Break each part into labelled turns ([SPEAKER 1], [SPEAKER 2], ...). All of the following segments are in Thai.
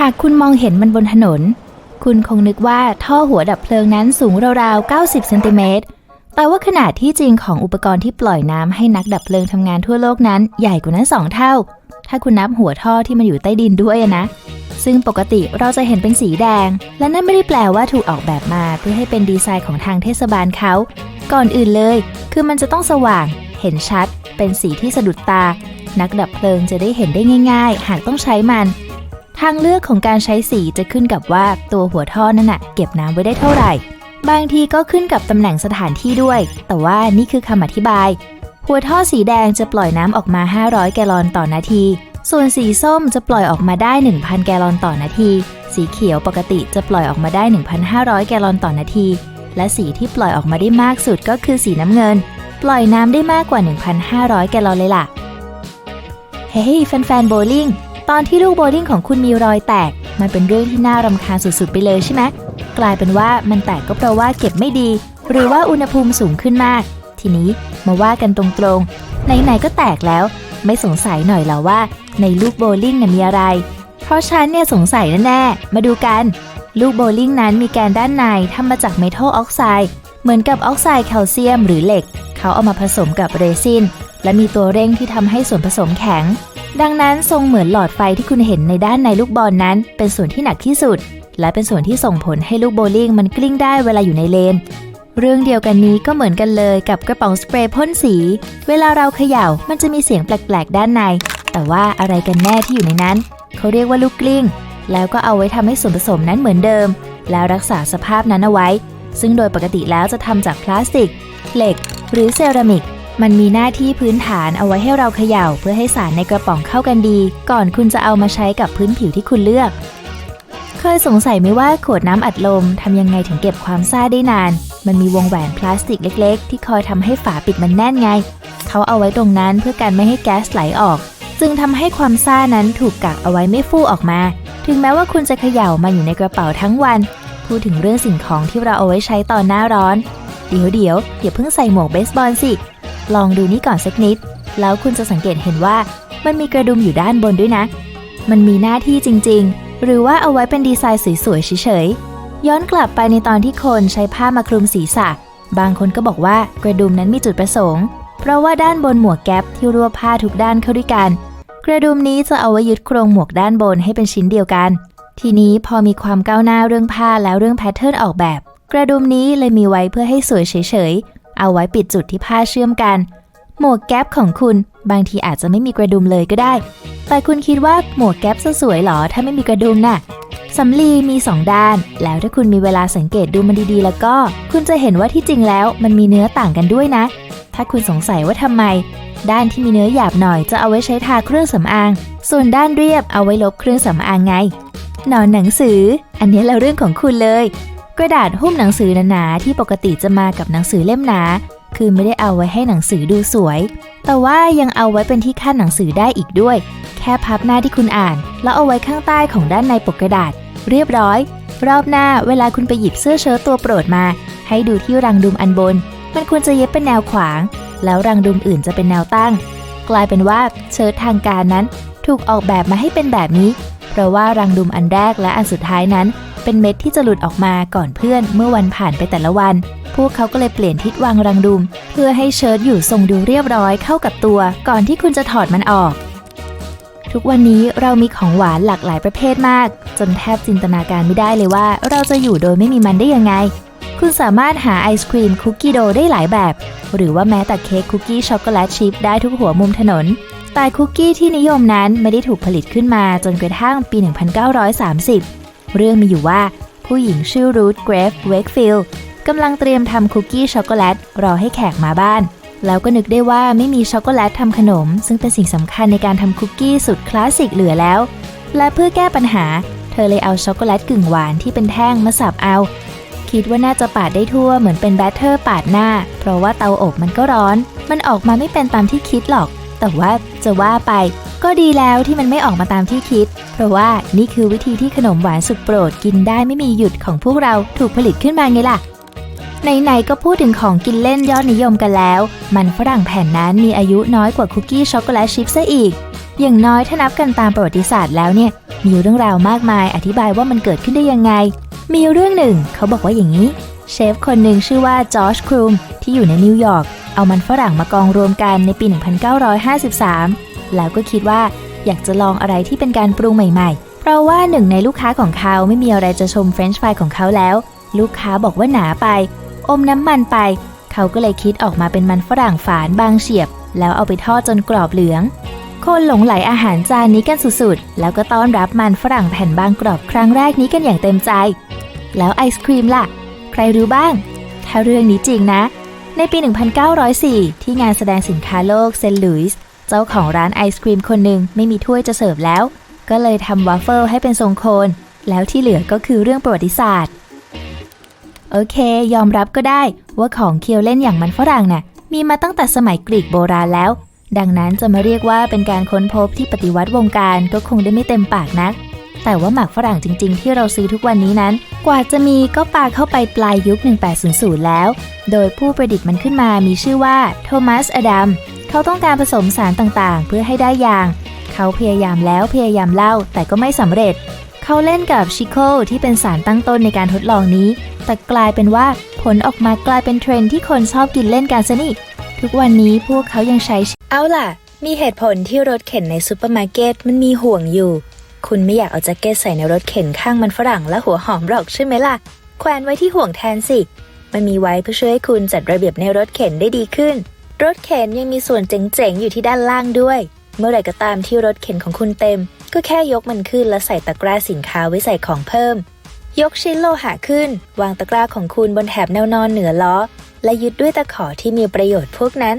[SPEAKER 1] หากคุณมองเห็นมันบนถนน คุณคงนึกว่าท่อหัวดับเพลิงนั้นสูงราวๆ 90 เซนติเมตร แต่ว่าขนาดที่จริงของอุปกรณ์ที่ปล่อยน้ำให้นักดับเพลิงทำงานทั่วโลกนั้นใหญ่กว่านั้น 2 เท่า ถ้าคุณนับหัวท่อที่มันอยู่ใต้ดินด้วยนะ ซึ่งปกติเราจะเห็นเป็นสีแดง และนั่นไม่ได้แปลว่าถูกออกแบบมาเพื่อให้เป็นดีไซน์ของทางเทศบาลเขา ก่อนอื่นเลย คือมันจะต้องสว่าง เห็นชัด เป็นสีที่สะดุดตา นักดับเพลิงจะได้เห็นได้ง่าย ๆ หากต้องใช้มัน ทางเลือกของการใช้สีจะขึ้นกับว่าตัวหัวท่อนั่นน่ะเก็บน้ำไว้ได้เท่าไหร่ บางทีก็ขึ้นกับตำแหน่งสถานที่ด้วย แต่ว่านี่คือคำอธิบาย หัวท่อสีแดงจะปล่อยน้ำออกมา 500 แกลลอนต่อนาที ส่วนสีส้มจะปล่อยออกมาได้ 1,000 แกลลอนต่อนาที สีเขียวปกติจะปล่อยออกมาได้ 1,500 แกลลอนต่อนาที และสีที่ปล่อยออกมาได้มากสุดก็คือสีน้ำเงิน ปล่อยน้ำได้มากกว่า 1,500 แกลลอนเลยล่ะ เฮ้ยแฟนๆโบลิ่ง ตอนที่ลูกโบลิ่งของคุณมีรอยแตก มันเป็นเรื่องที่น่ารำคาญสุดๆ ไปเลยใช่ไหมกลายเป็นว่ามันแตกก็เพราะว่าเก็บไม่ดี หรือว่าอุณหภูมิสูงขึ้นมาก ทีนี้มาว่ากันตรงๆ ไหนๆก็แตกแล้ว ไม่สงสัยหน่อยหรอว่า ในลูกโบลิ่งน่ะมีอะไร เพราะฉันเนี่ยสงสัยแน่ๆมาดูกัน ลูกโบลิ่งนั้นมีแกนด้านในทำมาจากเมทัลออกไซด์เหมือนกับออกไซด์แคลเซียมหรือเหล็ก เขาเอามาผสมกับเรซิน และมีตัวเร่งที่ทำให้ส่วนผสมแข็ง ดังนั้นทรงเหมือนหลอดไฟที่คุณเห็นในด้านในลูกบอลนั้น เป็นส่วนที่หนักที่สุด และเป็นส่วนที่ส่งผลให้ลูกโบลิ่งมันกลิ้งได้เวลาอยู่ในเลน เรื่องเดียวกันนี้ก็เหมือนกันเลยกับกระป๋องสเปรย์พ่นสี เวลาเราเขย่ามันจะมีเสียงแปลกๆ ด้านใน แต่ว่าอะไรกันแน่ที่อยู่ในนั้น เขาเรียกว่าลูกกลิ้ง แล้วก็เอาไว้ทำให้ส่วนผสมนั้นเหมือนเดิม แล้วรักษาสภาพนั้นเอาไว้ ซึ่งโดยปกติแล้วจะทำจากพลาสติก เหล็ก หรือเซรามิก มันมีหน้าที่พื้นฐานเอาไว้ให้เราเขย่าเพื่อให้สารในกระป๋องเข้ากันดี ก่อนคุณจะเอามาใช้กับพื้นผิวที่คุณเลือก เคยสงสัยไหมว่าขวดน้ำอัดลมทำยังไงถึงเก็บความซ่าได้นาน มันมีวงแหวนพลาสติกเล็ก ๆ ที่คอยทำให้ฝาปิดมันแน่นไง เขาเอาไว้ตรงนั้นเพื่อการไม่ให้แก๊สไหลออก จึงทำให้ความซ่านั้นถูกกักเอาไว้ไม่ฟู่ออกมา ถึงแม้ว่าคุณจะเขย่ามาอยู่ในกระเป๋าทั้งวัน พูดถึงเรื่องสิ่งของที่เราเอาไว้ใช้ตอนหน้าร้อน เดี๋ยวเดี๋ยวอย่าเพิ่งใส่หมวกเบสบอลสิ ลองดูนี่ก่อนสักนิด แล้วคุณจะสังเกตเห็นว่ามันมีกระดุมอยู่ด้านบนด้วยนะ มันมีหน้าที่จริง ๆ หรือว่าเอาไว้เป็นดีไซน์สวยๆเฉยๆ ย้อนกลับไปในตอนที่คนใช้ผ้ามาคลุมศีรษะ บางคนก็บอกว่ากระดุมนั้นมีจุดประสงค์ เพราะว่าด้านบนหมวกแก๊ปที่รวบผ้าทุกด้านเข้าด้วยกัน กระดุมนี้จะเอาไว้ยึดโครงหมวกด้านบนให้เป็นชิ้นเดียวกัน ทีนี้พอมีความก้าวหน้าเรื่องผ้าแล้วเรื่องแพทเทิร์นออกแบบ กระดุมนี้เลยมีไว้เพื่อให้สวยเฉยๆ เอาไว้ปิดจุดที่ผ้าเชื่อมกัน หมวกแก๊ปของคุณบางทีอาจจะไม่มีกระดุมเลยก็ได้ แต่คุณคิดว่าหมวกแก๊ปจะสวยหรอถ้าไม่มีกระดุมน่ะสำลีมี 2 ด้าน แล้วถ้าคุณมีเวลาสังเกตดูมันดีๆ แล้วก็ คุณจะเห็นว่าที่จริงแล้วมันมีเนื้อต่างกันด้วยนะ ถ้าคุณสงสัยว่าทำไม ด้านที่มีเนื้อหยาบหน่อยจะเอาไว้ใช้ทาเครื่องสำอาง ส่วนด้านเรียบเอาไว้ลบเครื่องสำอางไง หนอนหนังสือ อันนี้เราเรื่องของคุณเลย กระดาษหุ้มหนังสือหนาๆที่ปกติจะมากับหนังสือเล่มหนา คือไม่ได้เอาไว้ให้หนังสือดูสวย แต่ว่ายังเอาไว้เป็นที่ขั้นหนังสือได้อีกด้วย แค่พับหน้าที่คุณอ่าน แล้วเอาไว้ข้างใต้ของด้านในปกกระดาษ เรียบร้อย รอบหน้าเวลาคุณไปหยิบเสื้อเชิ้ตตัวโปรดมา ให้ดูที่รังดุมอันบน มันควรจะเย็บเป็นแนวขวาง แล้วรังดุมอื่นจะเป็นแนวตั้ง กลายเป็นว่าเชิ้ตทางการนั้น ถูกออกแบบมาให้เป็นแบบนี้ เพราะว่ารังดุมอันแรกและอันสุดท้ายนั้น เป็นเม็ดที่จะหลุดออกมาก่อนเพื่อนเมื่อวันผ่านไปแต่ละวัน พวกเขาก็เลยเปลี่ยนทิศวางรังดุม เพื่อให้เชิ้ตอยู่ทรงดูเรียบร้อยเข้ากับตัว ก่อนที่คุณจะถอดมันออก ทุกวันนี้เรามีของหวานหลากหลายประเภทมาก จนแทบจินตนาการไม่ได้เลยว่า เราจะอยู่โดยไม่มีมันได้ยังไง คุณสามารถหาไอศครีมคุกกี้โดได้หลายแบบ หรือว่าแม้แต่เค้กคุกกี้ช็อกโกแลตชิพได้ทุกหัวมุมถนนแต่คุกกี้ที่นิยมนั้นไม่ได้ถูกผลิตขึ้นมาจนกระทั่งปี 1930 เรื่องมีอยู่ว่าผู้หญิงชื่อรูธเกรฟเวกฟิลด์กำลังเตรียมทำคุกกี้ช็อกโกแลตรอให้แขกมาบ้าน แล้วก็นึกได้ว่าไม่มีช็อกโกแลตทำขนม ซึ่งเป็นสิ่งสำคัญในการทำคุกกี้สุดคลาสสิกเหลือแล้ว และเพื่อแก้ปัญหา เธอเลยเอาช็อกโกแลตกึ่งหวานที่เป็นแท่งมาสับเอา คิดว่าน่าจะปาดได้ทั่วเหมือนเป็นแบตเตอร์ปาดหน้า เพราะว่าเตาอบมันก็ร้อน มันออกมาไม่เป็นตามที่คิดหรอก แต่ว่าจะว่าไป ก็ดีแล้วที่มันไม่ออกมาตามที่คิด เพราะว่านี่คือวิธีที่ขนมหวานสุดโปรดกินได้ไม่มีหยุดของพวกเราถูกผลิตขึ้นมาไงล่ะไหนๆก็พูดถึงของกินเล่นยอดนิยมกันแล้ว มันฝรั่งแผ่นนั้นมีอายุน้อยกว่าคุกกี้ช็อกโกแลตชิพซะอีก อย่างน้อยถ้านับกันตามประวัติศาสตร์แล้วเนี่ย มีเรื่องราวมากมายอธิบายว่ามันเกิดขึ้นได้ยังไง มีเรื่องหนึ่งเขาบอกว่าอย่างนี้ เชฟคนหนึ่งชื่อว่าจอร์จครูมที่อยู่ในนิวยอร์กเอามันฝรั่งมากองรวมกันในปี 1953 แล้วก็คิดว่าอยากจะลองอะไรที่เป็นการปรุงใหม่ ๆ เพราะว่าหนึ่งในลูกค้าของเขาไม่มีอะไรจะชมเฟรนช์ฟรายของเขาแล้ว ลูกค้าบอกว่าหนาไป อมน้ำมันไป เขาก็เลยคิดออกมาเป็นมันฝรั่งฝานบางเฉียบ แล้วเอาไปทอดจนกรอบเหลือง คนหลงไหลอาหารจานนี้กันสุดๆ แล้วก็ต้อนรับมันฝรั่งแผ่นบางกรอบครั้งแรกนี้กันอย่างเต็มใจ แล้วไอศครีมล่ะ ใครรู้บ้าง ถ้าเรื่องนี้จริงนะ ในปี 1904 ที่งานแสดงสินค้าโลกเซนต์หลุยส์ จ้าของร้านไอศครีมคนหนึ่งไม่มีถ้วยจะเสิร์ฟแล้ว ก็เลยทำวาฟเฟิลให้เป็นทรงโคน แล้วที่เหลือก็คือเรื่องประวัติศาสตร์ โอเค ยอมรับก็ได้ว่าของเคียวเล่นอย่างมันฝรั่งน่ะ มีมาตั้งแต่สมัยกรีกโบราณแล้ว ดังนั้นจะมาเรียกว่าเป็นการค้นพบที่ปฏิวัติวงการก็คงได้ไม่เต็มปากนัก แต่ว่าหมากฝรั่งจริง ๆ ที่เราซื้อทุกวันนี้นั้น กว่าจะมีก็ปาเข้าไปปลายยุค 1800 แล้ว โดยผู้ประดิษฐ์มันขึ้นมามีชื่อว่าโทมัสอดัม เขาต้องการผสมสารต่างๆ เพื่อให้ได้ยาง เขาพยายามแล้วพยายามเล่าแต่ก็ไม่สำเร็จ เขาเล่นกับชิโคที่เป็นสารตั้งต้นในการทดลองนี้ แต่กลายเป็นว่าผลออกมากลายเป็นเทรนที่คนชอบกินเล่นกันซะนี่ทุกวันนี้พวกเขายังใช้ เอาล่ะ มีเหตุผลที่รถเข็นในซูเปอร์มาร์เก็ตมันมีห่วงอยู่ คุณไม่อยากเอาแจ็คเก็ตใส่ในรถเข็นข้างมันฝรั่งและหัวหอมหรอกใช่ไหมล่ะ แขวนไว้ที่ห่วงแทนสิ มันมีไว้เพื่อช่วยให้คุณจัดระเบียบในรถเข็นได้ดีขึ้น รถเข็นยังมีส่วนเจ๋งๆ อยู่ที่ด้านล่างด้วย เมื่อไหร่ก็ตามที่รถเข็นของคุณเต็ม ก็แค่ยกมันขึ้นแล้วใส่ตะกร้าสินค้าไว้ใส่ของเพิ่ม ยกชิ้นโลหะขึ้น วางตะกร้าของคุณบนแถบแนวนอนเหนือล้อ และยึดด้วยตะขอที่มีประโยชน์พวกนั้น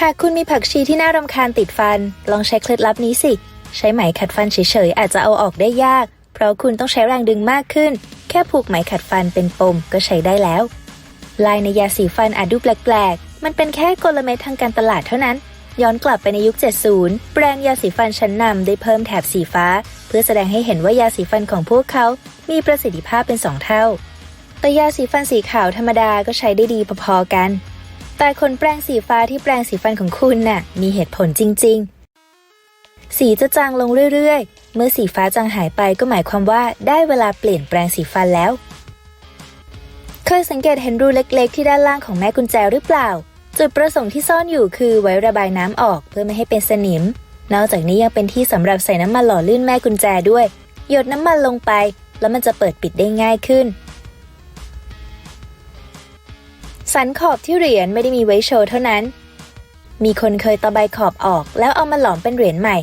[SPEAKER 1] หากคุณมีผักชีที่น่ารำคาญติดฟัน ลองใช้เคล็ดลับนี้สิ ใช้ไหมขัดฟันเฉยๆอาจจะเอาออกได้ยาก เพราะคุณต้องใช้แรงดึงมากขึ้น แค่ผูกไหมขัดฟันเป็นปมก็ใช้ได้แล้ว ลายในยาสีฟันอาจดูแปลกๆ มันเป็นแค่กลเม็ดทางการตลาดเท่านั้น ย้อนกลับไปในยุค 70 แบรนด์ยาสีฟันชั้นนำได้เพิ่มแถบสีฟ้า เพื่อแสดงให้เห็นว่ายาสีฟันของพวกเขา มีประสิทธิภาพเป็นสองเท่า แต่ยาสีฟันสีขาวธรรมดาก็ใช้ได้ดีพอๆกัน แต่ขนแปรงสีฟ้าที่แปรงสีฟันของคุณน่ะมีเหตุผลจริง ๆ สีจะจางลงเรื่อยๆ เมื่อสีฟ้าจางหายไปก็หมายความว่าได้เวลาเปลี่ยนแปรงสีฟันแล้ว เคยสังเกตเห็นรูเล็ก ๆ ที่ด้านล่างของแม่กุญแจหรือเปล่า จุดประสงค์ที่ซ่อนอยู่คือไว้ระบายน้ำออกเพื่อไม่ให้เป็นสนิม นอกจากนี้ยังเป็นที่สำหรับใส่น้ำมันหล่อลื่นแม่กุญแจด้วย หยดน้ำมันลงไป แล้วมันจะเปิดปิดได้ง่ายขึ้น สันขอบที่เหรียญไม่ได้มีไว้โชว์เท่านั้น มีคนเคยตะไบขอบออกแล้วเอามาหลอมเป็นเหรียญใหม่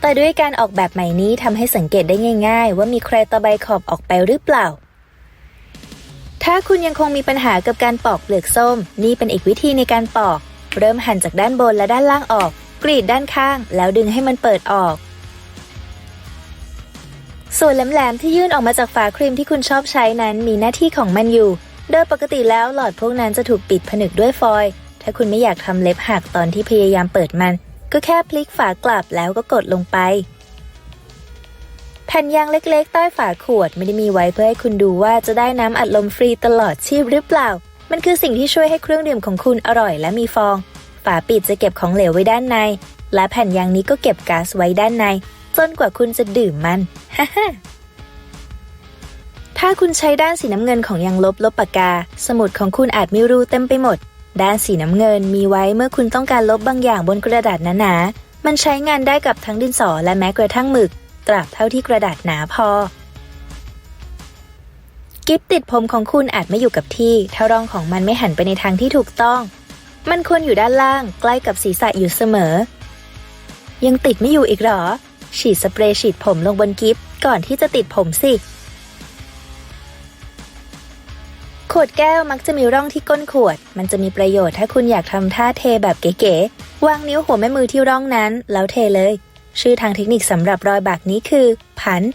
[SPEAKER 1] แต่ด้วยการออกแบบใหม่นี้ทำให้สังเกตได้ง่าย ๆ ว่ามีใครตะไบขอบออกไปหรือเปล่า ถ้าคุณยังคงมีปัญหากับการปอกเปลือกส้ม นี่เป็นอีกวิธีในการปอก เริ่มหั่นจากด้านบนและด้านล่างออก กรีดด้านข้าง แล้วดึงให้มันเปิดออก ส่วนแหลมๆที่ยื่นออกมาจากฝาครีมที่คุณชอบใช้นั้นมีหน้าที่ของมันอยู่ โดยปกติแล้วหลอดพวกนั้นจะถูกปิดผนึกด้วยฟอยล์ ถ้าคุณไม่อยากทำเล็บหักตอนที่พยายามเปิดมัน ก็แค่พลิกฝากลับแล้วก็กดลงไป แผ่นยางเล็กๆ ใต้ฝาขวดไม่ได้มีไว้เพื่อให้คุณดูว่าจะได้น้ำอัดลมฟรีตลอดชีพหรือเปล่า มันคือสิ่งที่ช่วยให้เครื่องดื่มของคุณอร่อยและมีฟอง ฝาปิดจะเก็บของเหลวไว้ด้านใน และแผ่นยางนี้ก็เก็บก๊าซไว้ด้านใน จนกว่าคุณจะดื่มมันฮ่าฮ่าถ้าคุณใช้ด้านสีน้ำเงินของยางลบลบปากกา สมุดของคุณอาจมีรูเต็มไปหมด ด้านสีน้ำเงินมีไว้เมื่อคุณต้องการลบบางอย่างบนกระดาษหนาๆ มันใช้งานได้กับทั้งดินสอและแม้กระทั่งหมึก ตราบเท่าที่กระดาษหนาพอ กิฟติดผมของคุณอาจไม่อยู่กับที่ ถ้าร่องของมันไม่หันไปในทางที่ถูกต้อง มันควรอยู่ด้านล่างใกล้กับศีรษะอยู่เสมอ ยังติดไม่อยู่อีกหรอ ฉีดสเปรย์ฉีดผมลงบนกิฟก่อนที่จะติดผมสิขวดแก้วมักจะมีร่องที่ก้นขวด มันจะมีประโยชน์ถ้าคุณอยากทำท่าเทแบบเก๋ๆ วางนิ้วหัวแม่มือที่ร่องนั้น แล้วเทเลย ชื่อทางเทคนิคสำหรับรอยบากนี้คือพันธ์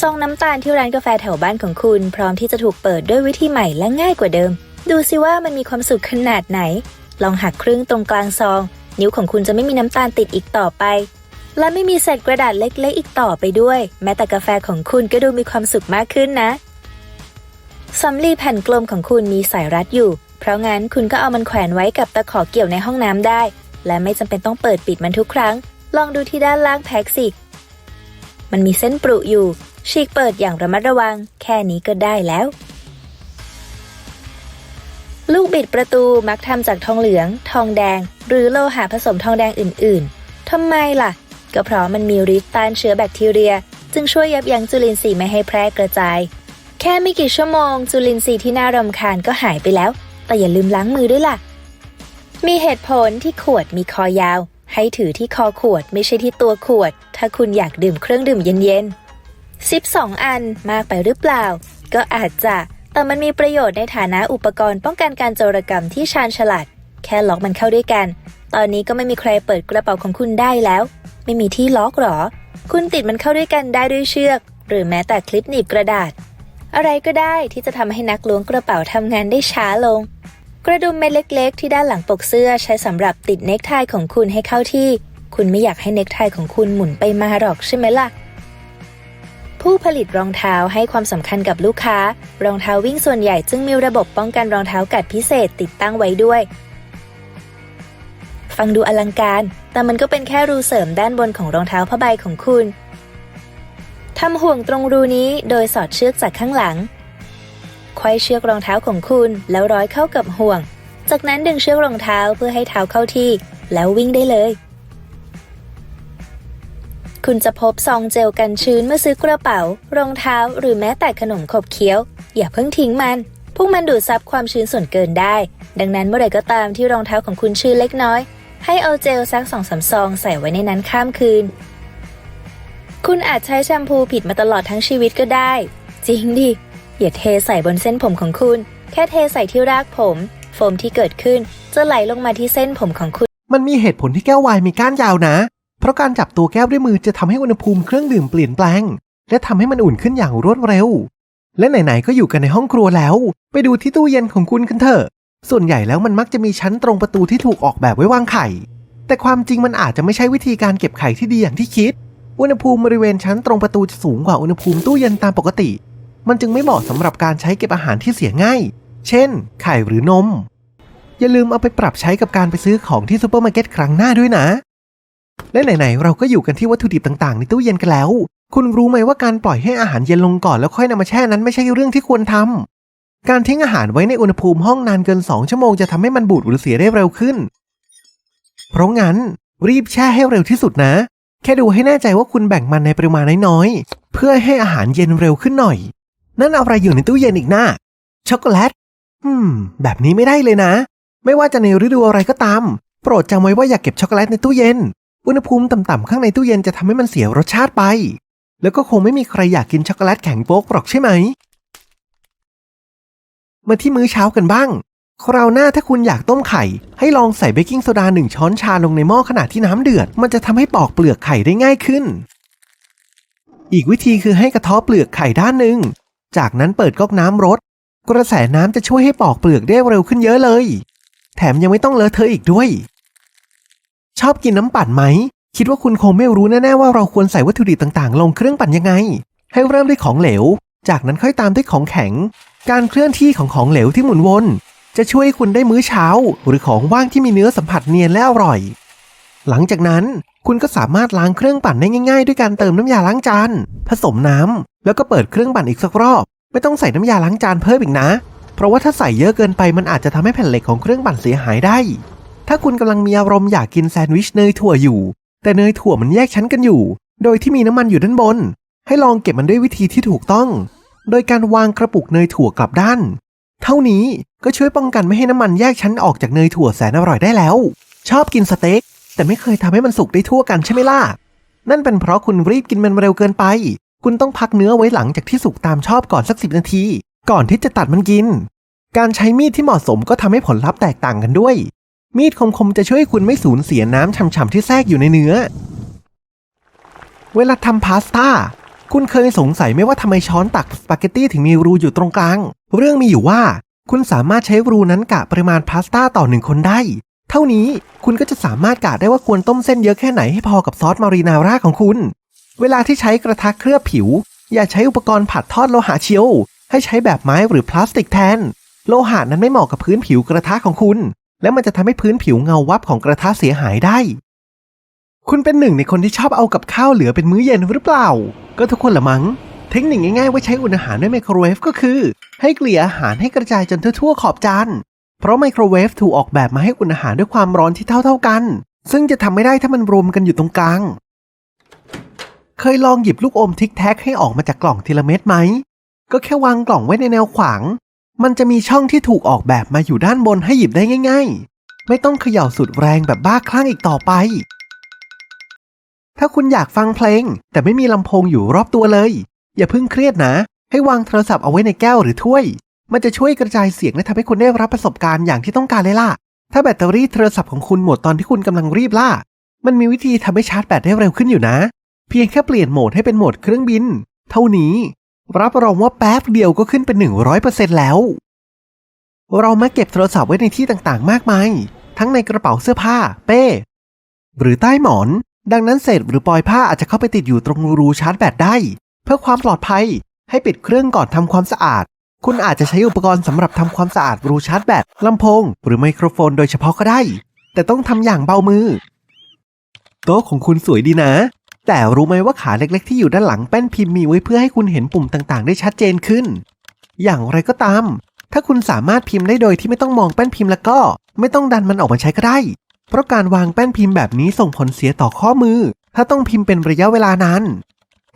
[SPEAKER 1] ซองน้ำตาลที่ร้านกาแฟแถวบ้านของคุณ พร้อมที่จะถูกเปิดด้วยวิธีใหม่และง่ายกว่าเดิม ดูสิว่ามันมีความสุขขนาดไหน ลองหักครึ่งตรงกลางซอง นิ้วของคุณจะไม่มีน้ำตาลติดอีกต่อไป และไม่มีเศษกระดาษเล็กๆ อีกต่อไปด้วย แม้แต่กาแฟของคุณก็ดูมีความสุขมากขึ้นนะสำลีแผ่นกลมของคุณมีสายรัดอยู่ เพราะงั้นคุณก็เอามันแขวนไว้กับตะขอเกี่ยวในห้องน้ำได้ และไม่จำเป็นต้องเปิดปิดมันทุกครั้ง ลองดูที่ด้านล่างแพ็กสิ มันมีเส้นปรุอยู่ ฉีกเปิดอย่างระมัดระวัง แค่นี้ก็ได้แล้ว ลูกบิดประตูมักทำจากทองเหลือง ทองแดง หรือโลหะผสมทองแดงอื่น ๆทำไมล่ะ ก็เพราะมันมีฤทธิ์ต้านเชื้อแบคทีเรีย จึงช่วยยับยั้งจุลินทรีย์ไม่ให้แพร่กระจาย แค่ไม่กี่ชั่วโมง จุลินทรีย์ที่น่ารำคาญก็หายไปแล้ว แต่อย่าลืมล้างมือด้วยล่ะ มีเหตุผลที่ขวดมีคอยาว ให้ถือที่คอขวดไม่ใช่ที่ตัวขวด ถ้าคุณอยากดื่มเครื่องดื่มเย็นๆซิปสองอันมากไปหรือเปล่า ก็อาจจะแต่มันมีประโยชน์ในฐานะอุปกรณ์ป้องกันการโจรกรรมที่ชาญฉลาด แค่ล็อกมันเข้าด้วยกัน ตอนนี้ก็ไม่มีใครเปิดกระเป๋าของคุณได้แล้ว ไม่มีที่ล็อกหรอ คุณติดมันเข้าด้วยกันได้ด้วยเชือก หรือแม้แต่คลิปหนีบกระดาษ อะไรก็ได้ที่จะทำให้นักล้วงกระเป๋าทำงานได้ช้าลง กระดุมเม็ดเล็กๆ ที่ด้านหลังปกเสื้อใช้สำหรับติดเนคไทของคุณให้เข้าที่ คุณไม่อยากให้เนคไทของคุณหมุนไปมาหรอกใช่ไหมล่ะ ผู้ผลิตรองเท้าให้ความสำคัญกับลูกค้า รองเท้าวิ่งส่วนใหญ่จึงมีระบบป้องกันรองเท้ากัดพิเศษติดตั้งไว้ด้วย ฟังดูอลังการ แต่มันก็เป็นแค่รูเสริมด้านบนของรองเท้าผ้าใบของคุณทำห่วงตรงรูนี้โดยสอดเชือกจากข้างหลัง ควายเชือกรองเท้าของคุณ แล้วร้อยเข้ากับห่วง จากนั้นดึงเชือกรองเท้าเพื่อให้เท้าเข้าที่ แล้ววิ่งได้เลย คุณจะพบซองเจลกันชื้นเมื่อซื้อกระเป๋า รองเท้าหรือแม้แต่ขนมขบเคี้ยว อย่าเพิ่งทิ้งมัน พวกมันดูดซับความชื้นส่วนเกินได้ ดังนั้นเมื่อไหร่ก็ตามที่รองเท้าของคุณชื้นเล็กน้อย ให้เอาเจลซักสองสามซองใส่ไว้ในนั้นข้ามคืนคุณอาจใช้แชมพูผิดมาตลอดทั้งชีวิตก็ได้ จริงดิ อย่าเทใส่บนเส้นผมของคุณ แค่เทใส่ที่รากผม โฟมที่เกิดขึ้นจะไหลลงมาที่เส้นผมของคุณ
[SPEAKER 2] มันมีเหตุผลที่แก้ววายมีก้านยาวนะ เพราะการจับตัวแก้วด้วยมือจะทำให้อุณหภูมิเครื่องดื่มเปลี่ยนแปลง และทำให้มันอุ่นขึ้นอย่างรวดเร็ว และไหนๆก็อยู่กันในห้องครัวแล้ว ไปดูที่ตู้เย็นของคุณกันเถอะ ส่วนใหญ่แล้วมันมักจะมีชั้นตรงประตูที่ถูกออกแบบไว้วางไข่ แต่ความจริงมันอาจจะไม่ใช่วิธีการเก็บไข่ที่ดีอย่างที่คิด อุณหภูมิบริเวณชั้นตรงประตูจะสูงกว่าอุณหภูมิตู้เย็นตามปกติ มันจึงไม่เหมาะสำหรับการใช้เก็บอาหารที่เสียง่าย เช่น ไข่หรือนม อย่าลืมเอาไปปรับใช้กับการไปซื้อของที่ซูเปอร์มาร์เก็ตครั้งหน้าด้วยนะ และไหนๆเราก็อยู่กันที่วัตถุดิบต่างๆ ในตู้เย็นกันแล้ว คุณรู้ไหมว่าการปล่อยให้อาหารเย็นลงก่อนแล้วค่อยนำมาแช่นั้นไม่ใช่เรื่องที่ควรทำการทิ้งอาหารไว้ในอุณหภูมิห้องนานเกิน 2 ชั่วโมงจะทำให้มันบูดหรือเสียได้เร็วขึ้น เพราะงั้นรีบแช่ให้เร็วที่สุดนะ แค่ดูให้แน่ใจว่าคุณแบ่งมันในปริมาณน้อยๆ เพื่อให้อาหารเย็นเร็วขึ้นหน่อย นั่นอะไรอยู่ในตู้เย็นอีกนะช็อกโกแลต อืม แบบนี้ไม่ได้เลยนะ ไม่ว่าจะในฤดูอะไรก็ตาม โปรดจำไว้ว่าอย่าเก็บช็อกโกแลตในตู้เย็น อุณหภูมิต่ำๆข้างในตู้เย็นจะทำให้มันเสียรสชาติไป แล้วก็คงไม่มีใครอยากกินช็อกโกแลตแข็งโป๊กหรอกใช่ไหม มาที่มื้อเช้ากันบ้าง คราวหน้าถ้าคุณอยากต้มไข่ ให้ลองใส่เบกกิ้งโซดาหนึ่งช้อนชาลงในหม้อขณะที่น้ำเดือด มันจะทำให้ปอกเปลือกไข่ได้ง่ายขึ้นอีกวิธีคือให้กระเทาะเปลือกไข่ด้านหนึ่ง จากนั้นเปิดก๊อกน้ำรด กระแสน้ำจะช่วยให้ปอกเปลือกได้เร็วขึ้นเยอะเลย แถมยังไม่ต้องเลอะเทอะอีกด้วย ชอบกินน้ำปั่นไหม คิดว่าคุณคงไม่รู้แน่ๆว่าเราควรใส่วัตถุดิบต่างๆ ลงเครื่องปั่นยังไง ให้เริ่มด้วยของเหลว จากนั้นค่อยตามด้วยของแข็ง การเคลื่อนที่ของของเหลวที่หมุนวน จะช่วยให้คุณได้มื้อเช้า หรือของว่างที่มีเนื้อสัมผัสเนียนและอร่อย หลังจากนั้น คุณก็สามารถล้างเครื่องปั่นได้ง่าย ๆ ด้วยการเติมน้ำยาล้างจานผสมน้ำแล้วก็เปิดเครื่องปั่นอีกสักรอบ ไม่ต้องใส่น้ำยาล้างจานเพิ่มอีกนะ เพราะว่าถ้าใส่เยอะเกินไปมันอาจจะทำให้แผ่นเหล็กของเครื่องปั่นเสียหายได้ ถ้าคุณกำลังมีอารมณ์อยากกินแซนด์วิชเนยถั่วอยู่ แต่เนยถั่วมันแยกชั้นกันอยู่ โดยที่มีน้ำมันอยู่ด้านบน ให้ลองเก็บมันด้วยวิธีที่ถูกต้อง โดยการวางกระปุกเนยถั่วกลับด้าน เท่านี้ก็ช่วยป้องกันไม่ให้น้ำมันแยกชั้นออกจากเนยถั่วแสนอร่อยได้แล้ว ชอบกินสเต็ก แต่ไม่เคยทำให้มันสุกได้ทั่วกันใช่ไหมล่ะ นั่นเป็นเพราะคุณรีบกินมันเร็วเกินไป คุณต้องพักเนื้อไว้หลังจากที่สุกตามชอบก่อนสักสิบนาที ก่อนที่จะตัดมันกิน การใช้มีดที่เหมาะสมก็ทำให้ผลลัพธ์แตกต่างกันด้วย มีดคมๆจะช่วยคุณไม่สูญเสียน้ำฉ่ำๆที่แทรกอยู่ในเนื้อ เวลาทำพาสต้าคุณเคยสงสัยไหมว่าทำไมช้อนตักสปาเกตตี้ถึงมีรูอยู่ตรงกลาง เรื่องมีอยู่ว่า คุณสามารถใช้รูนั้นกะปริมาณพาสต้าต่อหนึ่งคนได้ เท่านี้คุณก็จะสามารถกะได้ว่าควรต้มเส้นเยอะแค่ไหนให้พอกับซอสมารีนาร่าของคุณ เวลาที่ใช้กระทะเคลือบผิว อย่าใช้อุปกรณ์ผัดทอดโลหะเชียว ให้ใช้แบบไม้หรือพลาสติกแทน โลหะนั้นไม่เหมาะกับพื้นผิวกระทะของคุณ และมันจะทำให้พื้นผิวเงาวับของกระทะเสียหายได้ คุณเป็นหนึ่งในคนที่ชอบเอากับข้าวเหลือเป็นมื้อเย็นหรือเปล่า ก็ทุกคนละมั้ง เทคนิคง่ายๆไว้ใช้อุ่นอาหารด้วยไมโครเวฟก็คือ ให้เกลี่ยอาหารให้กระจายจนทั่วๆขอบจาน เพราะไมโครเวฟถูกออกแบบมาให้อุ่นอาหารด้วยความร้อนที่เท่าๆกัน ซึ่งจะทำไม่ได้ถ้ามันรวมกันอยู่ตรงกลาง เคยลองหยิบลูกอมทิกแท็กให้ออกมาจากกล่องทีละเม็ดไหม ก็แค่วางกล่องไว้ในแนวขวาง มันจะมีช่องที่ถูกออกแบบมาอยู่ด้านบนให้หยิบได้ง่าย ๆ ไม่ต้องเขย่าสุดแรงแบบบ้าคลั่งอีกต่อไป ถ้าคุณอยากฟังเพลง แต่ไม่มีลำโพงอยู่รอบตัวเลย อย่าเพิ่งเครียดนะ ให้วางโทรศัพท์เอาไว้ในแก้วหรือถ้วย มันจะช่วยกระจายเสียงและทำให้คุณได้รับประสบการณ์อย่างที่ต้องการเลยล่ะ ถ้าแบตเตอรี่โทรศัพท์ของคุณหมดตอนที่คุณกำลังรีบล่ะมันมีวิธีทำให้ชาร์จแบตได้เร็วขึ้นอยู่นะ เพียงแค่เปลี่ยนโหมดให้เป็นโหมดเครื่องบิน เท่านี้ รับรองว่าแป๊บเดียวก็ขึ้นเป็น 100%แล้ว เรามาเก็บโทรศัพท์ไว้ในที่ต่างๆ มากมาย ทั้งในกระเป๋าเสื้อผ้า เป้ หรือใต้หมอน ดังนั้นเศษหรือปลอยผ้าอาจจะเข้าไปติดอยู่ตรงรูชาร์จแบตได้ เพื่อความปลอดภัยให้ปิดเครื่องก่อนทำความสะอาด คุณอาจจะใช้อุปกรณ์สำหรับทำความสะอาดรูชาร์จแบตลำโพง หรือไมโครโฟนโดยเฉพาะก็ได้ แต่ต้องทำอย่างเบามือ โต๊ะของคุณสวยดีนะ แต่รู้ไหมว่าขาเล็กๆ ที่อยู่ด้านหลังแป้นพิมพ์มีไว้เพื่อให้คุณเห็นปุ่มต่างๆ ได้ชัดเจนขึ้น อย่างไรก็ตาม ถ้าคุณสามารถพิมพ์ได้โดยที่ไม่ต้องมองแป้นพิมพ์แล้วก็ ไม่ต้องดันมันออกมาใช้ก็ได้ เพราะการวางแป้นพิมพ์แบบนี้ส่งผลเสียต่อข้อมือ ถ้าต้องพิมพ์เป็นระยะเวลานาน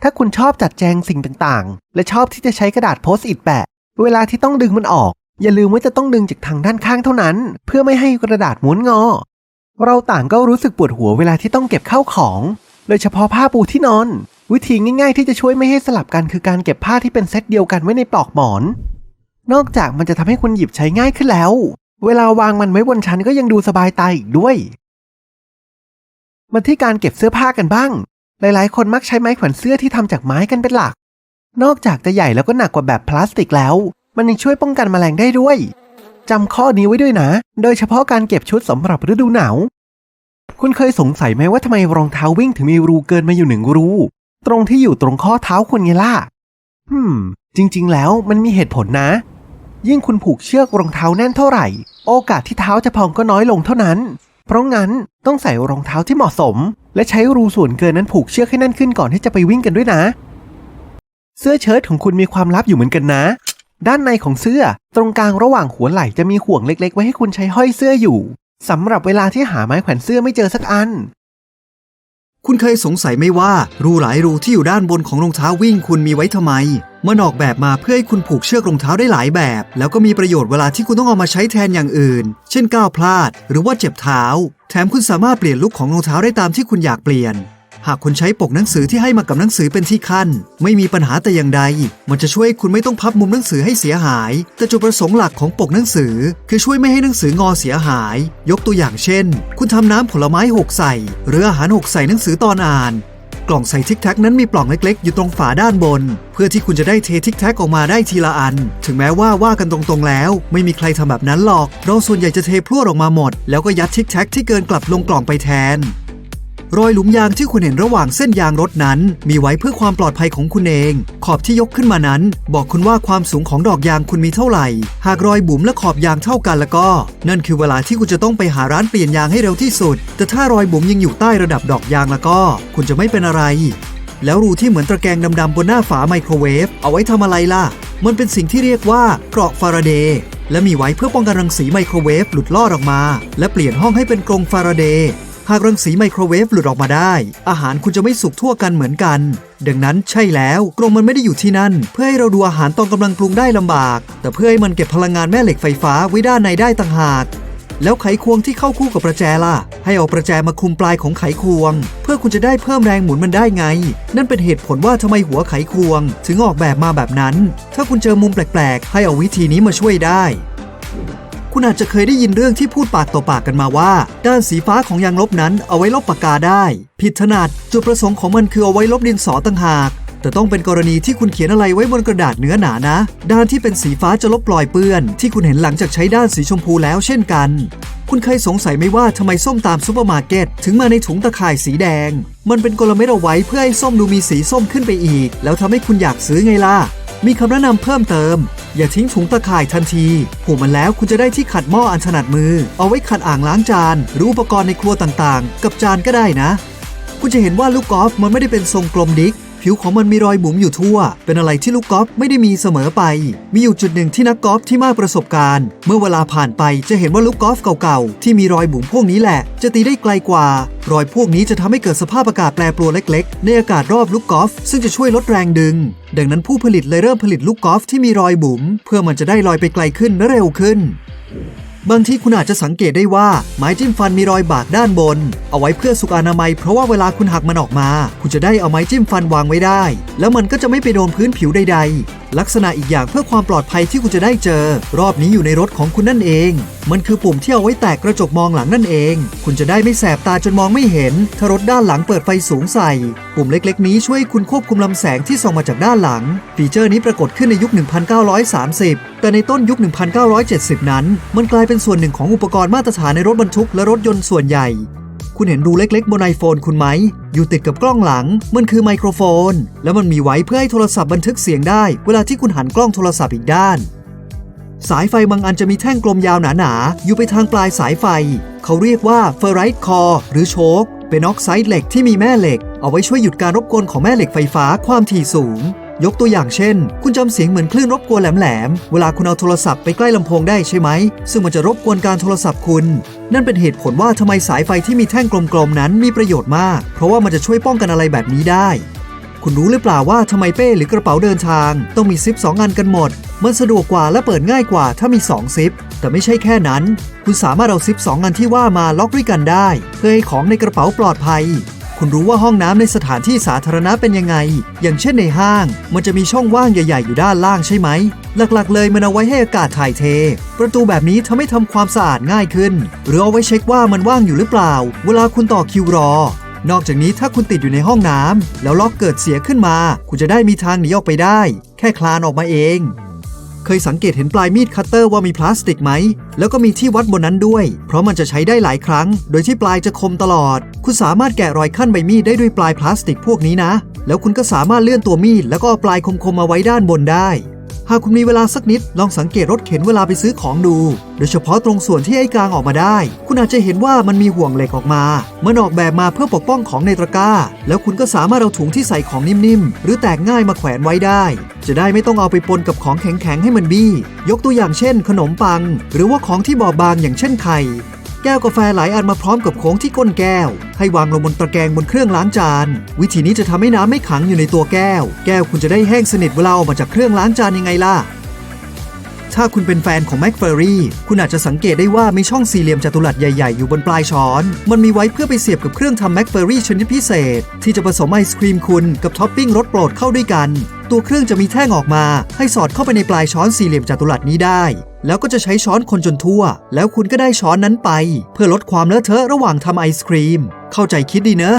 [SPEAKER 2] ถ้าคุณชอบจัดแจงสิ่งต่างๆ และชอบที่จะใช้กระดาษโพสต์อิทแปะ เวลาที่ต้องดึงมันออก อย่าลืมว่าจะต้องดึงจากทางด้านข้างเท่านั้น เพื่อไม่ให้กระดาษม้วนงอ เราต่างก็รู้สึกปวดหัวเวลาที่ต้องเก็บเข้าของ โดยเฉพาะผ้าปูที่นอน วิธีง่าย ๆ ที่จะช่วยไม่ให้สลับกันคือการเก็บผ้าที่เป็นเซตเดียวกันไว้ในปลอกหมอน นอกจากมันจะทำให้คุณหยิบใช้ง่ายขึ้นแล้ว เวลาวางมันไว้บนชั้นก็ยังดูสบายตาอีกด้วยมาที่การเก็บเสื้อผ้ากันบ้าง หลายๆ คนมักใช้ไม้แขวนเสื้อที่ทำจากไม้กันเป็นหลัก นอกจากจะใหญ่แล้วก็หนักกว่าแบบพลาสติกแล้ว มันยังช่วยป้องกันแมลงได้ด้วยจำข้อนี้ไว้ด้วยนะ โดยเฉพาะการเก็บชุดสำหรับฤดูหนาว คุณเคยสงสัยไหมว่าทำไมรองเท้าวิ่งถึงมีรูเกินมาอยู่หนึ่งรู ตรงที่อยู่ตรงข้อเท้าคุณไงล่ะฮึมจริง ๆ แล้วมันมีเหตุผลนะ ยิ่งคุณผูกเชือกรองเท้าแน่นเท่าไหร่ โอกาสที่เท้าจะพองก็น้อยลงเท่านั้น เพราะงั้นต้องใส่รองเท้าที่เหมาะสม และใช้รูส่วนเกินนั้นผูกเชือกให้แน่นขึ้นก่อนที่จะไปวิ่งกันด้วยนะ เสื้อเชิ้ตของคุณมีความลับอยู่เหมือนกันนะ ด้านในของเสื้อตรงกลางระหว่างหัวไหล่จะมีห่วงเล็ก ๆ ไว้ให้คุณใช้ห้อยเสื้ออยู่สำหรับเวลาที่หาไม้แขวนเสื้อไม่เจอสักอัน
[SPEAKER 3] คุณเคยสงสัยไหมว่า รูหลายรูที่อยู่ด้านบนของรองเท้าวิ่งคุณมีไว้ทำไม มันออกแบบมาเพื่อให้คุณผูกเชือกรองเท้าได้หลายแบบ แล้วก็มีประโยชน์เวลาที่คุณต้องเอามาใช้แทนอย่างอื่น เช่นก้าวพลาด หรือว่าเจ็บเท้า แถมคุณสามารถเปลี่ยนลุคของรองเท้าได้ตามที่คุณอยากเปลี่ยน หากคุณใช้ปกหนังสือที่ให้มากับหนังสือเป็นที่ขั้น ไม่มีปัญหาแต่อย่างใด มันจะช่วยให้คุณไม่ต้องพับมุมหนังสือให้เสียหาย แต่จุดประสงค์หลักของปกหนังสือ คือช่วยไม่ให้หนังสืองอเสียหาย ยกตัวอย่างเช่น คุณทำน้ำผลไม้หกใส่ หรืออาหารหกใส่หนังสือตอนอ่านกล่องใส่ทิกแท็กนั้นมีปล่องเล็กๆ อยู่ตรงฝาด้านบน เพื่อที่คุณจะได้เททิกแท็กออกมาได้ทีละอัน ถึงแม้ว่าว่ากันตรงๆแล้ว ไม่มีใครทำแบบนั้นหรอก เราส่วนใหญ่จะเทพรวดออกมาหมด แล้วก็ยัดทิกแท็กที่เกินกลับลงกล่องไปแทน รอยหลุมยางที่คุณเห็นระหว่างเส้นยางรถนั้น มีไว้เพื่อความปลอดภัยของคุณเอง ขอบที่ยกขึ้นมานั้น บอกคุณว่าความสูงของดอกยางคุณมีเท่าไหร่ หากรอยบุ๋มและขอบยางเท่ากันแล้วก็ นั่นคือเวลาที่คุณจะต้องไปหาร้านเปลี่ยนยางให้เร็วที่สุด แต่ถ้ารอยบุ๋มยังอยู่ใต้ระดับดอกยางแล้วก็ คุณจะไม่เป็นอะไร แล้วรูที่เหมือนตะแกรงดำๆบนหน้าฝาไมโครเวฟเอาไว้ทำอะไรล่ะ มันเป็นสิ่งที่เรียกว่าเกราะฟาราเดย์และมีไว้เพื่อป้องกันรังสีไมโครเวฟหลุดลอดออกมา และเปลี่ยนห้องให้เป็นกรงฟาราเดย์ หากรังสีไมโครเวฟหลุดออกมาได้ อาหารคุณจะไม่สุกทั่วกันเหมือนกัน ดังนั้นใช่แล้วกรงมันไม่ได้อยู่ที่นั่น เพื่อให้เราดูอาหารตอนกำลังปรุงได้ลำบาก แต่เพื่อให้มันเก็บพลังงานแม่เหล็กไฟฟ้าไว้ด้านในได้ต่างหาก แล้วไขควงที่เข้าคู่กับประแจล่ะ ให้เอาประแจมาคุมปลายของไขควง เพื่อคุณจะได้เพิ่มแรงหมุนมันได้ไง นั่นเป็นเหตุผลว่าทำไมหัวไขควง ถึงออกแบบมาแบบนั้น ถ้าคุณเจอมุมแปลกๆ ให้เอาวิธีนี้มาช่วยได้ คุณอาจจะเคยได้ยินเรื่องที่พูดปากต่อปากกันมาว่า ด้านสีฟ้าของยางลบนั้นเอาไว้ลบปากกาได้ ผิดถนัดจุดประสงค์ของมันคือเอาไว้ลบดินสอต่างหากแต่ต้องเป็นกรณีที่คุณเขียนอะไรไว้บนกระดาษเนื้อหนานะ ด้านที่เป็นสีฟ้าจะลบปลอยเปื้อน ที่คุณเห็นหลังจากใช้ด้านสีชมพูแล้วเช่นกัน คุณเคยสงสัยไหมว่าทำไมส้มตามซูเปอร์มาร์เก็ตถึงมาในถุงตะข่ายสีแดง มันเป็นกลเม็ดเอาไว้เพื่อให้ส้มดูมีสีส้มขึ้นไปอีก แล้วทำให้คุณอยากซื้อไงล่ะ มีคำแนะนำเพิ่มเติม อย่าทิ้งถุงตะข่ายทันที ผูกมันแล้วคุณจะได้ที่ขัดหม้ออันถนัดมือ เอาไว้ขัดอ่างล้างจาน หรืออุปกรณ์ในครัวต่างๆ กับจานก็ได้นะ คุณจะเห็นว่าลูกกอล์ฟมันไม่ได้เป็นทรงกลมดิก ผิวของมันมีรอยบุ๋มอยู่ทั่ว เป็นอะไรที่ลูกกอล์ฟไม่ได้มีเสมอไป มีอยู่จุดหนึ่งที่นักกอล์ฟที่มากประสบการณ์ เมื่อเวลาผ่านไปจะเห็นว่าลูกกอล์ฟเก่าๆ ที่มีรอยบุ๋มพวกนี้แหละ จะตีได้ไกลกว่า รอยพวกนี้จะทำให้เกิดสภาพอากาศแปรปรวนเล็กๆ ในอากาศรอบลูกกอล์ฟซึ่งจะช่วยลดแรงดึง ดังนั้นผู้ผลิตเลยเริ่มผลิตลูกกอล์ฟที่มีรอยบุ๋มเพื่อมันจะได้ลอยไปไกลขึ้นและเร็วขึ้น บางทีคุณอาจจะสังเกตได้ว่าไม้จิ้มฟันมีรอยบากด้านบน เอาไว้เพื่อสุขอนามัย เพราะว่าเวลาคุณหักมันออกมา คุณจะได้เอาไม้จิ้มฟันวางไว้ได้ แล้วมันก็จะไม่ไปโดนพื้นผิวใดๆ ลักษณะอีกอย่างเพื่อความปลอดภัยที่คุณจะได้เจอ รอบนี้อยู่ในรถของคุณนั่นเอง มันคือปุ่มที่เอาไว้แตกกระจกมองหลังนั่นเอง คุณจะได้ไม่แสบตาจนมองไม่เห็น ถ้ารถด้านหลังเปิดไฟสูงใส่ ปุ่มเล็ก ๆ นี้ช่วยคุณควบคุมลำแสงที่ส่องมาจากด้านหลัง ฟีเจอร์นี้ปรากฏขึ้นในยุค 1930 แต่ในต้นยุค 1970 นั้น มันกลายเป็นส่วนหนึ่งของอุปกรณ์มาตรฐานในรถบรรทุกและรถยนต์ส่วนใหญ่ คุณเห็นรูเล็กๆ บนไอโฟนคุณไหม อยู่ติดกับกล้องหลัง มันคือไมโครโฟน แล้วมันมีไว้เพื่อให้โทรศัพท์บันทึกเสียงได้ เวลาที่คุณหันกล้องโทรศัพท์อีกด้าน สายไฟบางอันจะมีแท่งกลมยาวหนาๆ อยู่ไปทางปลายสายไฟ เขาเรียกว่าเฟอร์ไรท์คอหรือโชคเป็นออกไซด์เหล็กที่มีแม่เหล็ก เอาไว้ช่วยหยุดการรบกวนของแม่เหล็กไฟฟ้าความถี่สูง ยกตัวอย่างเช่น คุณจำเสียงเหมือนคลื่นรบกวนแหลมๆ เวลาคุณเอาโทรศัพท์ไปใกล้ลำโพงได้ใช่ไหม ซึ่งมันจะรบกวนการโทรศัพท์คุณ นั่นเป็นเหตุผลว่าทำไมสายไฟที่มีแท่งกลมๆนั้นมีประโยชน์มาก เพราะว่ามันจะช่วยป้องกันอะไรแบบนี้ได้ คุณรู้หรือเปล่าว่าทำไมเป้หรือกระเป๋าเดินทาง ต้องมีซิป 2 อันกันหมด มันสะดวกกว่าและเปิดง่ายกว่าถ้ามี 2 ซิป แต่ไม่ใช่แค่นั้น คุณสามารถเอาซิป 2 อันที่ว่ามาล็อกด้วยกันได้ เพื่อให้ของในกระเป๋าปลอดภัย คุณรู้ว่าห้องน้ำในสถานที่สาธารณะเป็นยังไง อย่างเช่นในห้าง มันจะมีช่องว่างใหญ่ ๆ อยู่ด้านล่างใช่ไหม หลักๆ เลยมันเอาไว้ให้อากาศถ่ายเท ประตูแบบนี้ทำให้ทำความสะอาดง่ายขึ้น หรือเอาไว้เช็คว่ามันว่างอยู่หรือเปล่า เวลาคุณต่อคิวรอ นอกจากนี้ถ้าคุณติดอยู่ในห้องน้ำแล้วล็อกเกิดเสียขึ้นมา คุณจะได้มีทางหนีออกไปได้ แค่คลานออกมาเอง เคยสังเกตเห็นปลายมีดคัตเตอร์ว่ามีพลาสติกไหม แล้วก็มีที่วัดบนนั้นด้วย เพราะมันจะใช้ได้หลายครั้ง โดยที่ปลายจะคมตลอด คุณสามารถแกะรอยขั้นใบมีดได้ด้วยปลายพลาสติกพวกนี้นะ แล้วคุณก็สามารถเลื่อนตัวมีดแล้วก็ปลายคมๆมาไว้ด้านบนได้ หากคุณมีเวลาสักนิดลองสังเกตรถเข็นเวลาไปซื้อของดู โดยเฉพาะตรงส่วนที่ไอ้กลางออกมาได้ คุณอาจจะเห็นว่ามันมีห่วงเหล็กออกมา มันออกแบบมาเพื่อปกป้องของในตะกร้า แล้วคุณก็สามารถเอาถุงที่ใส่ของนิ่มๆ หรือแตกง่ายมาแขวนไว้ได้ จะได้ไม่ต้องเอาไปปนกับของแข็งๆให้มันบี้ ยกตัวอย่างเช่น ขนมปัง หรือว่าของที่บอบบางอย่างเช่นไข่ แก้วกาแฟหลายอันมาพร้อมกับโค้งที่ก้นแก้ว ให้วางลงบนตะแกรงบนเครื่องล้างจาน วิธีนี้จะทำให้น้ำไม่ขังอยู่ในตัวแก้ว แก้วคุณจะได้แห้งสนิทเวลาออกมาจากเครื่องล้างจานยังไงล่ะ ถ้าคุณเป็นแฟนของ m c f u r r y คุณอาจจะสังเกตได้ว่ามีช่องสี่เหลี่ยมจัตุรัสใหญ่ ๆ อยู่บนปลายช้อน มันมีไว้เพื่อไปเสียบกับเครื่องทำ m c f u r r y ชนิดพิเศษ ที่จะผสมไอศครีมคุณกับท็อปปิ้งรสโปรดเข้าด้วยกัน ตัวเครื่องจะมีแท่งออกมา ให้สอดเข้าไปในปลายช้อนสี่เหลี่ยมจัตุรัสนี้ได้ แล้วก็จะใช้ช้อนคนจนทั่ว แล้วคุณก็ได้ช้อนนั้นไป เพื่อลดความเลอะเทอะระหว่างทำไอศครีม เข้าใจคิดดีเนอะ